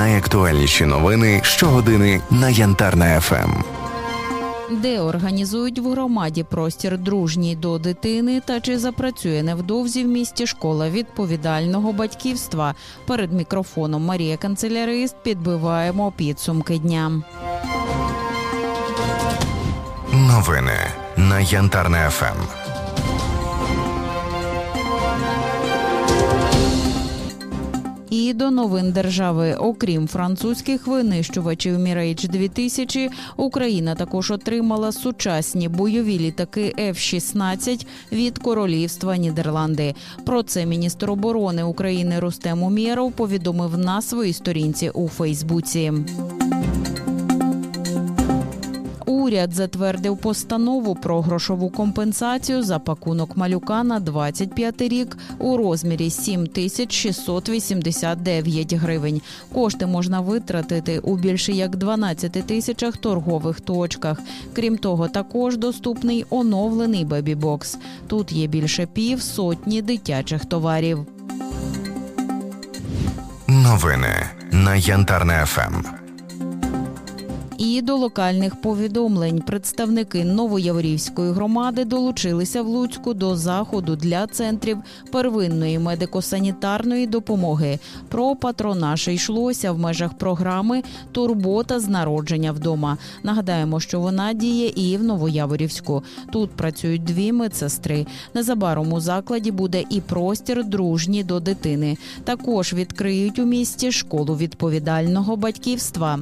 Найактуальніші новини щогодини на Янтарна ФМ. де організують в громаді простір дружній до дитини та чи запрацює невдовзі в місті школа відповідального батьківства. Перед мікрофоном Марія Канцелярист підбиваємо підсумки дня. Новини на Янтарна ФМ. І до новин держави, окрім французьких винищувачів Мірейдж 2000 Україна також отримала сучасні бойові літаки F-16 від королівства Нідерланди. Про це міністр оборони України Рустем Умєров повідомив на своїй сторінці у Фейсбуці. Уряд затвердив постанову про грошову компенсацію за пакунок малюка на 25 рік у розмірі 7689 гривень. Кошти можна витратити у більше як 12 тисячах торгових точках. Крім того, також доступний оновлений бебі-бокс. Тут є більше пів сотні дитячих товарів. Новини на Янтарна ФМ. І до локальних повідомлень представники Новояворівської громади долучилися в Луцьку до заходу для центрів первинної медико-санітарної допомоги. Про патронаж йшлося в межах програми Турбота з народження вдома. Нагадаємо, що вона діє і в Новояворівську. Тут працюють дві медсестри. Незабаром у закладі буде і простір дружні до дитини. Також відкриють у місті школу відповідального батьківства.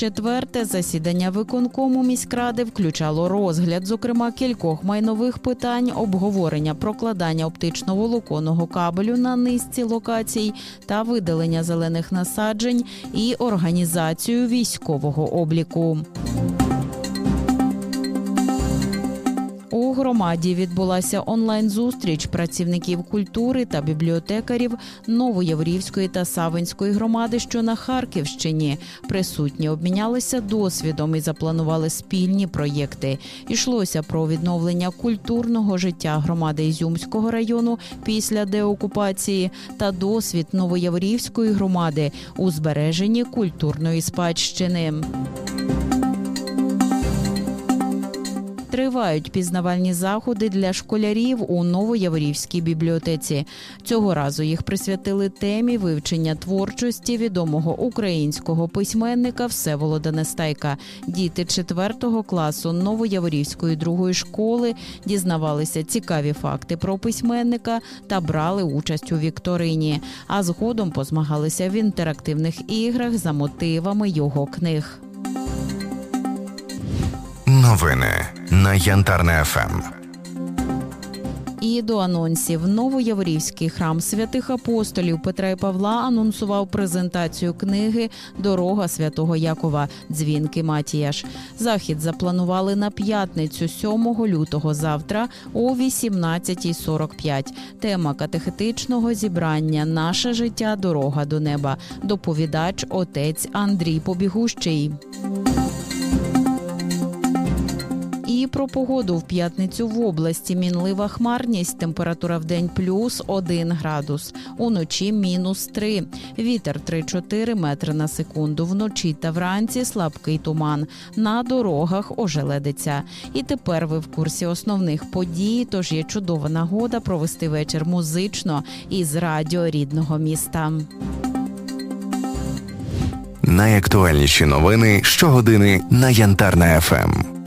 Четверте засідання виконкому міськради включало розгляд, зокрема, кількох майнових питань, обговорення прокладання оптично-волоконного кабелю на низці локацій та видалення зелених насаджень і організацію військового обліку. Громаді відбулася онлайн-зустріч працівників культури та бібліотекарів Новояврівської та Савинської громади, що на Харківщині. Присутні обмінялися досвідом і запланували спільні проєкти. Ішлося про відновлення культурного життя громади Ізюмського району після деокупації та досвід Новояврівської громади у збереженні культурної спадщини. Тривають пізнавальні заходи для школярів у Новояворівській бібліотеці. Цього разу їх присвятили темі вивчення творчості відомого українського письменника Всеволода Нестайка. Діти 4 класу Новояворівської другої школи дізнавалися цікаві факти про письменника та брали участь у вікторині. А згодом позмагалися в інтерактивних іграх за мотивами його книг. Новини на Янтарна ФМ. І до анонсів Новояворівський храм святих апостолів Петра і Павла анонсував презентацію книги Дорога святого Якова. Дзвінки Матіяш. Захід запланували на п'ятницю 7 лютого завтра о 18.45. Тема катехетичного зібрання Наше життя дорога до неба. Доповідач отець Андрій Побігущий. Про погоду в п'ятницю в області мінлива хмарність. Температура в день плюс 1 градус, уночі мінус 3. Вітер 3-4 метри на секунду. Вночі та вранці слабкий туман. На дорогах ожеледиться. І тепер ви в курсі основних подій. Тож є чудова нагода провести вечір музично із радіо рідного міста. Найактуальніші новини щогодини на Янтарна ФМ.